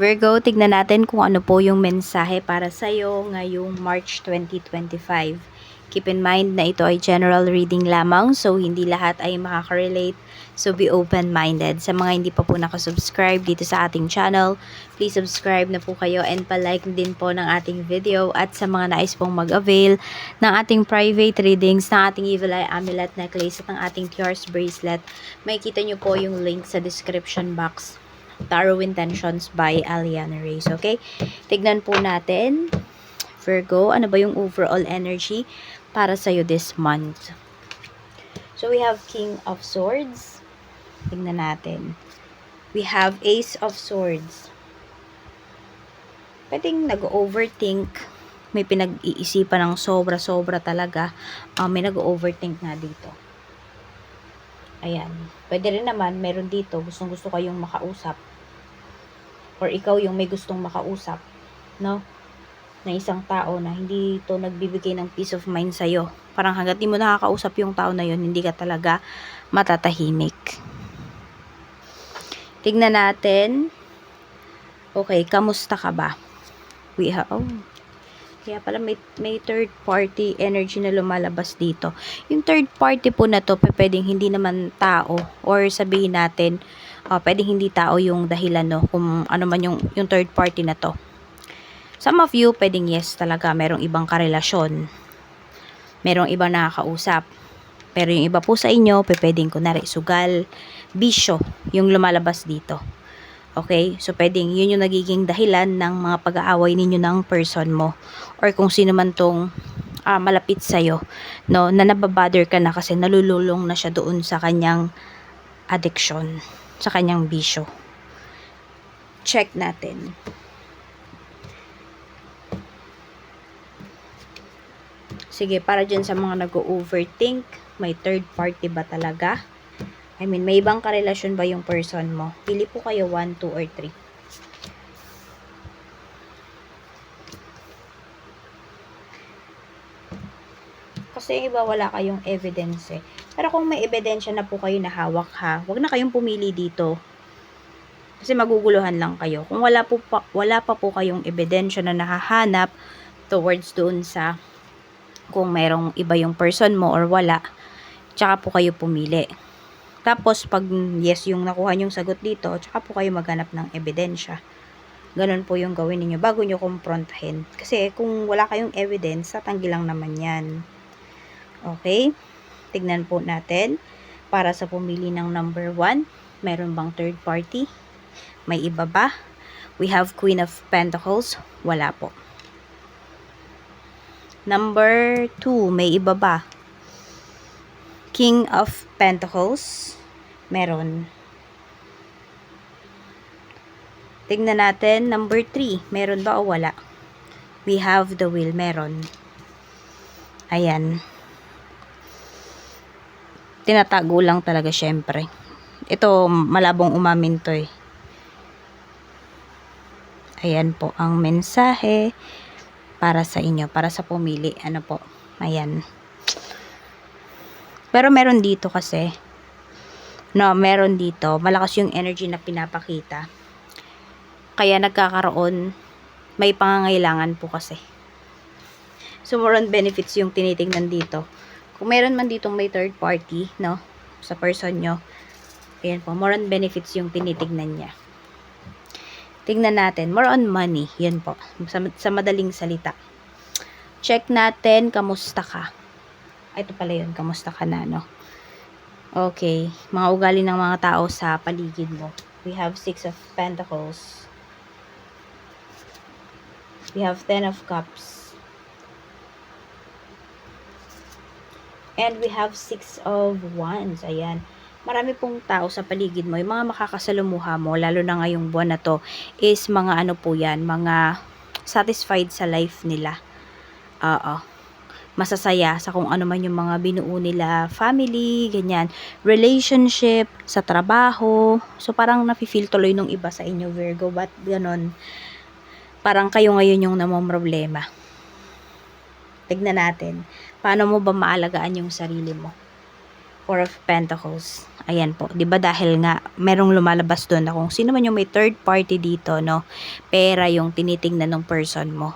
Virgo, tignan natin kung ano po yung mensahe para sa'yo ngayong March 2025. Keep in mind na ito ay general reading lamang, so hindi lahat ay makaka-relate. So be open-minded. Sa mga hindi pa po nakasubscribe dito sa ating channel, please subscribe na po kayo and palike din po ng ating video. At sa mga nais pong mag-avail ng ating private readings, ng ating Evil Eye Amulet Necklace at ng ating Tears Bracelet, may kita nyo po yung link sa description box Tarot Intentions by Aliana Reyes. Okay? Tignan po natin. Virgo, ano ba yung overall energy para sa'yo this month? So, we have King of Swords. Tignan natin. We have Ace of Swords. Pwedeng nag-overthink. May pinag-iisipan ng sobra-sobra talaga. Ah, may nag-overthink na dito. Ayan. Pwede rin naman, meron dito, gustong gusto kayong makausap. Or ikaw yung may gustong makausap. No? Na isang tao na hindi to nagbibigay ng peace of mind sa'yo. Parang hanggat di mo nakakausap yung tao na yun, hindi ka talaga matatahimik. Tignan natin. Okay, kamusta ka ba? We have, oh, kaya pala may, may third party energy na lumalabas dito. Yung third party po na to, pwedeng hindi naman tao or sabihin natin, uh, pwedeng hindi tao yung dahilan no, kung ano man yung, yung third party na to. Some of you, pwedeng yes talaga, merong ibang karelasyon. Merong ibang nakakausap. Pero yung iba po sa inyo, pwedeng kunwari sugal, bisyo, yung lumalabas dito. Okay? So, pwedeng yun yung nagiging dahilan ng mga pag-aaway ninyo ng person mo. Or kung sino man tong ah, malapit sa'yo. No? Na nababother ka na kasi nalululong na siya doon sa kanyang addiction. Sa kanyang bisyo. Check natin. Sige, para dyan sa mga nag-overthink, may third party ba talaga? I mean, may ibang karelasyon ba yung person mo? Pili po kayo 1, 2, or 3. Kasi iba wala kayong evidence eh. Pero kung may ebidensya na po kayo na hawak ha, wag na kayong pumili dito. Kasi maguguluhan lang kayo. Kung wala, po pa, wala pa po kayong ebidensya na nahahanap towards doon sa kung merong iba yung person mo or wala, tsaka po kayo pumili. Tapos, pag yes yung nakuha yung sagot dito, tsaka po kayo maghanap ng ebidensya. Ganun po yung gawin ninyo bago nyo kumprontahin. Kasi kung wala kayong evidence, tatanggi lang naman yan. Okay? Tignan po natin. Para sa pumili ng number 1, meron bang third party? May iba ba? We have Queen of Pentacles. Wala po. Number 2, may iba ba? King of Pentacles. Meron. Tingnan natin, number 3, meron ba o wala? We have the wheel, meron. Ayan. Tinatago lang talaga syempre. Ito, malabong umamin to eh. Ayan po ang mensahe para sa inyo, para sa pumili. Ano po? Ayan. Pero meron dito kasi, no, meron dito, malakas yung energy na pinapakita. Kaya nagkakaroon, may pangangailangan po kasi. So, more on benefits yung tinitingnan dito. Kung meron man ditong may third party, no, sa person nyo, ayan po, more on benefits yung tinitingnan niya. Tingnan natin, more on money, yun po, sa, sa madaling salita. Check natin, kamusta ka? Ito pala yun, kamusta ka na, no? Okay, mga ugali ng mga tao sa paligid mo. We have Six of Pentacles. We have Ten of Cups. And we have Six of Wands. Ayan. Marami pong tao sa paligid mo. Yung mga makakasalumuha mo, lalo na ngayong buwan na to, is mga ano po yan, mga satisfied sa life nila. Oo masasaya sa kung ano man yung mga binuo nila, family, ganyan, relationship, sa trabaho. So, parang nafe-feel tuloy nung iba sa inyo, Virgo, but ganon, parang kayo ngayon yung namang problema. Tignan natin, paano mo ba maalagaan yung sarili mo? Four of Pentacles. Ayan po. 'Di ba dahil nga merong lumalabas doon na kung sino man yung may third party dito, no? Pera yung tinitingnan ng person mo.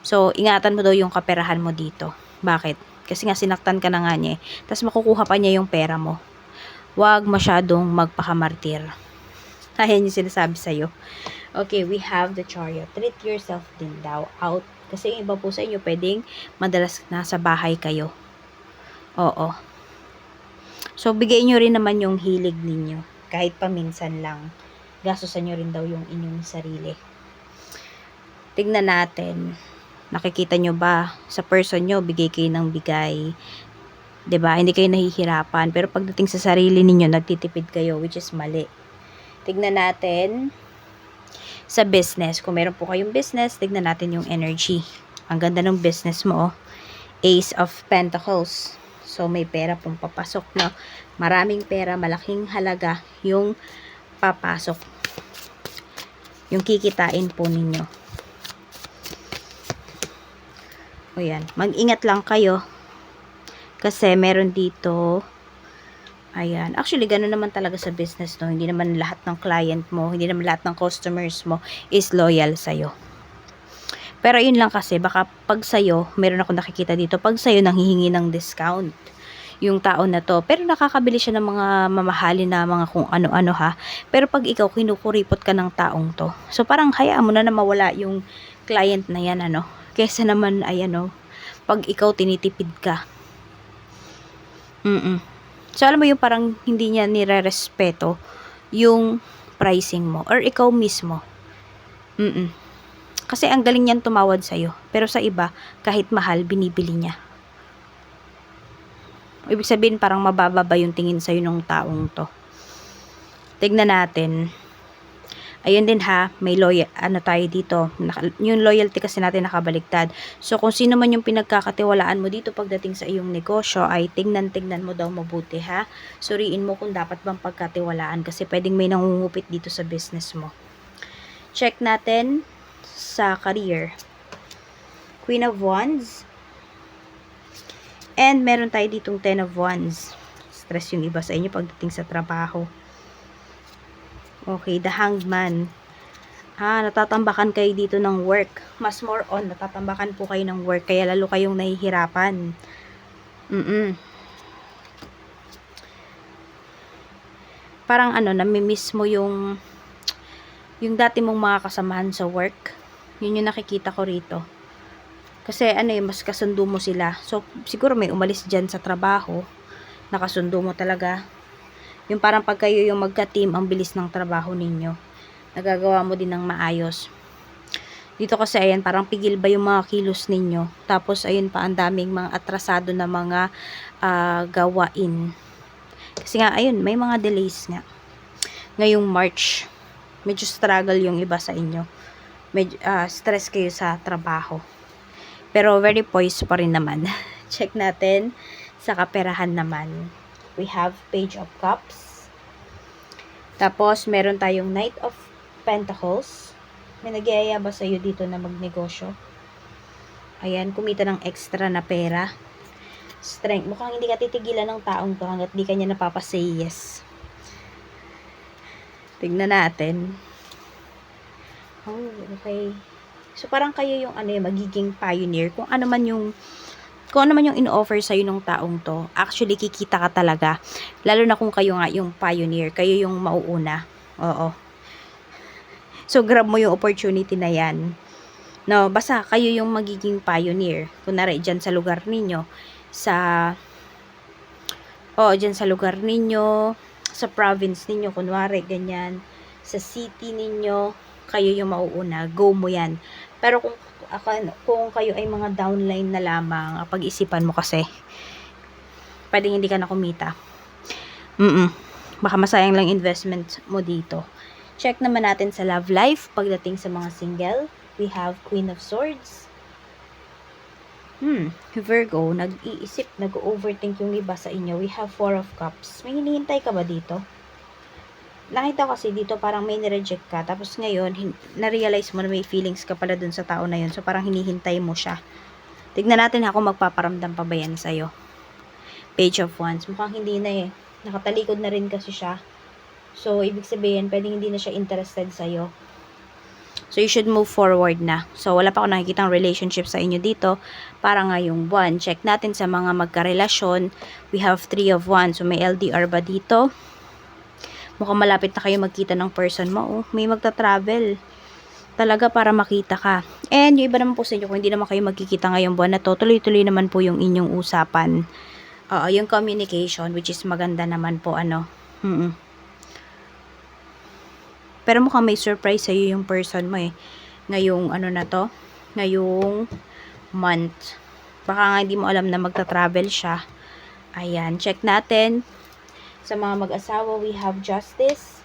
So, ingatan mo daw yung kaperahan mo dito. Bakit? Kasi nga sinaktan ka na nga niya eh. Tapos makukuha pa niya yung pera mo. Huwag masyadong magpakamartir. Ayan yung sinasabi sa'yo. Okay, we have the chariot. Treat yourself din daw out. Kasi yung iba po sa inyo, pwedeng madalas nasa bahay kayo. Oo. So, bigay nyo rin naman yung hilig ninyo. Kahit paminsan lang. Gastusan nyo rin daw yung inyong sarili. Tignan natin. Nakikita nyo ba sa person nyo, bigay kayo ng bigay. 'Di ba Hindi kayo nahihirapan. Pero pagdating sa sarili ninyo, nagtitipid kayo, which is mali. Tignan natin sa business. Kung meron po kayong business, tignan natin yung energy. Ang ganda ng business mo, oh. Ace of Pentacles. So, may pera pong papasok, no? Maraming pera, malaking halaga yung papasok. Yung kikitain po ninyo. O yan. Mag-ingat lang kayo. Kasi meron dito Ayan. Actually, gano'n naman talaga sa business, no? Hindi naman lahat ng client mo, hindi naman lahat ng customers mo is loyal sa'yo. Pero yun lang kasi, baka pag sa'yo, meron ako nakikita dito, pag sa'yo nanghihingi ng discount yung tao na to. Pero nakakabili siya ng mga mamahalin na mga kung ano-ano ha. Pero pag ikaw, kinukuripot ka ng taong to. So parang hayaan mo na na mawala yung client na yan, ano. Kesa naman, ay ano, pag ikaw tinitipid ka. Mm-mm. So, alam mo yung parang hindi niya nire-respeto yung pricing mo or ikaw mismo. Mm Kasi ang galing niyan tumawad sa'yo. Pero sa iba, kahit mahal, binibili niya. Ibig sabihin, parang mabababa yung tingin sa'yo ng taong to. Tignan natin ayun din ha, may loyal, ano tayo dito, yung loyalty kasi natin nakabaliktad. So, kung sino man yung pinagkakatiwalaan mo dito pagdating sa iyong negosyo, ay tingnan-tingnan mo daw mabuti ha. Suriin mo kung dapat bang pagkatiwalaan kasi pwedeng may nangungupit dito sa business mo. Check natin sa career. Queen of Wands. And meron tayo ditong Ten of Wands. Stress yung iba sa inyo pagdating sa trabaho. Okay, the hanged man. Ah, natatambakan kayo dito ng work. Mas more on, natatambakan po kayo ng work. Kaya lalo kayong nahihirapan. Mm-mm. Parang ano, namimiss mo yung yung dati mong mga kasamahan sa work. Yun yung nakikita ko rito. Kasi ano yung mas kasundo mo sila. So, siguro may umalis dyan sa trabaho. Nakasundo mo talaga yung parang pag kayo yung magka-team, ang bilis ng trabaho ninyo. Nagagawa mo din ng maayos. Dito kasi ayan, parang pigil ba yung mga kilos ninyo. Tapos ayun pa, ang daming mga atrasado na mga uh, gawain. Kasi nga, ayun, may mga delays nga. Ngayong March, medyo struggle yung iba sa inyo. Medyo, uh, stress kayo sa trabaho. Pero very poised pa rin naman. Check natin sa kaperahan naman we have Page of Cups. Tapos, meron tayong Knight of Pentacles. May nagyayaya ba sa'yo dito na magnegosyo? Ayan, kumita ng extra na pera. Strength. Mukhang hindi ka titigilan ng taong to hanggat di kanya napapasay yes. Tignan natin. Oh, okay. So, parang kayo yung ano yung magiging pioneer. Kung ano man yung kung ano man yung in-offer sa'yo ng taong to, actually kikita ka talaga. Lalo na kung kayo nga yung pioneer, kayo yung mauuna. Oo. So, grab mo yung opportunity na yan. No, basta kayo yung magiging pioneer. Kunwari, dyan sa lugar ninyo, sa, oo, dyan sa lugar ninyo, sa province ninyo, kunwari, ganyan, sa city ninyo, kayo yung mauuna. Go mo yan. Pero kung kung kayo ay mga downline na lamang, pag-isipan mo kasi, pwedeng hindi ka na kumita. Mm Baka masayang lang investment mo dito. Check naman natin sa love life. Pagdating sa mga single, we have Queen of Swords. Hmm, Virgo, nag-iisip, nag-overthink yung iba sa inyo. We have Four of Cups. May hinihintay ka ba dito? Nakita ko kasi dito parang may nireject ka. Tapos ngayon, na-realize mo na may feelings ka pala dun sa tao na yun. So parang hinihintay mo siya. Tignan natin ako magpaparamdam pa ba yan sa'yo. Page of Wands. Mukhang hindi na eh. Nakatalikod na rin kasi siya. So, ibig sabihin, pwedeng hindi na siya interested sa'yo. So, you should move forward na. So, wala pa ako nakikitang relationship sa inyo dito. Para ngayong buwan. Check natin sa mga magkarelasyon. We have three of wands. So, may LDR ba dito? Mukhang malapit na kayo magkita ng person mo. Oh, may magta-travel. Talaga para makita ka. And yung iba naman po sa inyo, kung hindi naman kayo magkikita ngayong buwan na to, tuloy-tuloy naman po yung inyong usapan. Oo, yung communication, which is maganda naman po, ano. Mm Pero mukhang may surprise sa'yo yung person mo eh. Ngayong, ano na to, ngayong month. Baka nga hindi mo alam na magta-travel siya. Ayan, check natin. Sa mga mag-asawa, we have justice.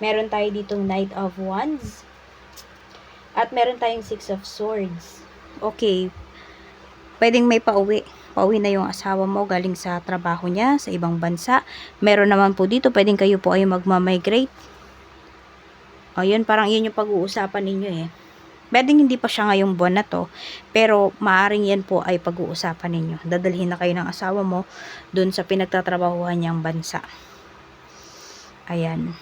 Meron tayo ditong Knight of Wands. At meron tayong Six of Swords. Okay. Pwedeng may pauwi. Pauwi na yung asawa mo galing sa trabaho niya sa ibang bansa. Meron naman po dito, pwedeng kayo po ay magmamigrate. O, yun, parang yun yung pag-uusapan ninyo eh. Pwedeng hindi pa siya ngayong buwan na to, pero maaring yan po ay pag-uusapan ninyo. Dadalhin na kayo ng asawa mo dun sa pinagtatrabahuhan niyang bansa. Ayan.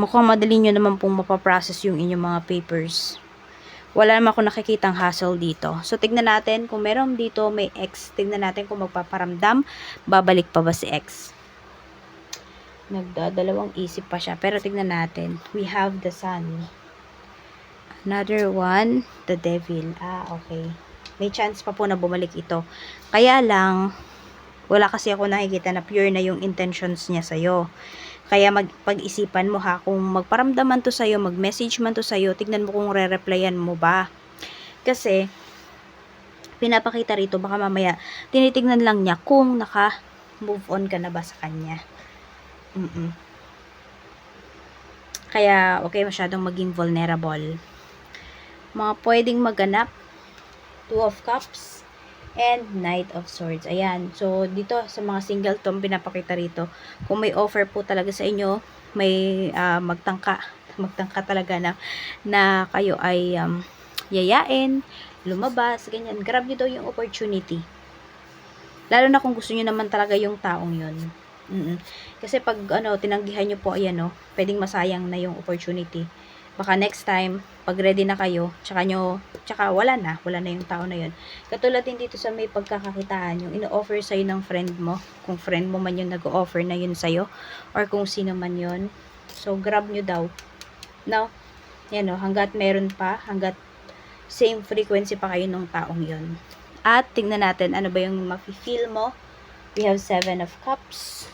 Mukhang madali nyo naman pong mapaprocess yung inyong mga papers. Wala naman ako nakikitang hassle dito. So, tignan natin kung meron dito may X. Tignan natin kung magpaparamdam. Babalik pa ba si X? Nagdadalawang isip pa siya. Pero tignan natin. We have the sun. Another one, the devil. Ah, okay. May chance pa po na bumalik ito. Kaya lang, wala kasi ako nakikita na pure na yung intentions niya sa'yo. Kaya magpag-isipan mo ha, kung magparamdam man to sa'yo, mag-message man to sa'yo, tignan mo kung re-replyan mo ba. Kasi, pinapakita rito, baka mamaya, tinitignan lang niya kung naka-move on ka na ba sa kanya. Mm Kaya, okay, masyadong maging vulnerable. Mga pwedeng maganap, Two of Cups, and Knight of Swords. Ayan. So, dito sa mga single tom pinapakita rito, kung may offer po talaga sa inyo, may uh, magtangka, magtangka talaga na, na kayo ay um, yayain, lumabas, ganyan. Grab nyo daw yung opportunity. Lalo na kung gusto nyo naman talaga yung taong yun. Mm-mm. Kasi pag ano, tinanggihan nyo po, ayan no, pwedeng masayang na yung opportunity baka next time, pag ready na kayo, tsaka nyo, tsaka wala na, wala na yung tao na yun. Katulad din dito sa may pagkakakitaan, yung ino-offer sa'yo ng friend mo, kung friend mo man yung nag-offer na yun sa'yo, or kung sino man yun. So, grab nyo daw. Now, yan o, hanggat meron pa, hanggat same frequency pa kayo ng taong yun. At, tingnan natin, ano ba yung mafe-feel mo. We have seven of cups.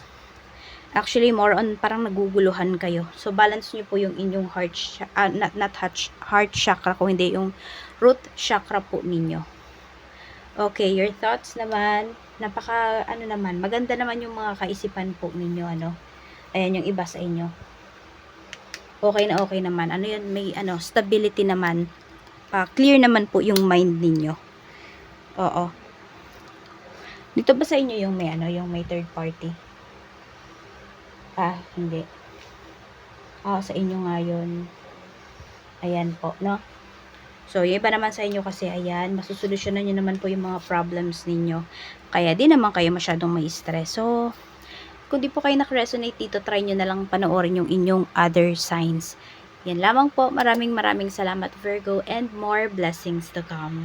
Actually, more on parang naguguluhan kayo. So, balance nyo po yung inyong heart, uh, not, not heart, heart chakra, kung hindi yung root chakra po ninyo. Okay, your thoughts naman, napaka, ano naman, maganda naman yung mga kaisipan po ninyo, ano. Ayan yung iba sa inyo. Okay na okay naman. Ano yun, may, ano, stability naman. Uh, clear naman po yung mind ninyo. Oo. Dito ba sa inyo yung may, ano, yung may third party? Ah, hindi. Ah, sa inyo nga yun. Ayan po, no? So, yung iba naman sa inyo kasi, ayan, masusolusyonan nyo naman po yung mga problems ninyo. Kaya di naman kayo masyadong may stress. So, kung di po kayo nak-resonate dito, try nyo na lang panoorin yung inyong other signs. Yan lamang po. Maraming maraming salamat Virgo and more blessings to come.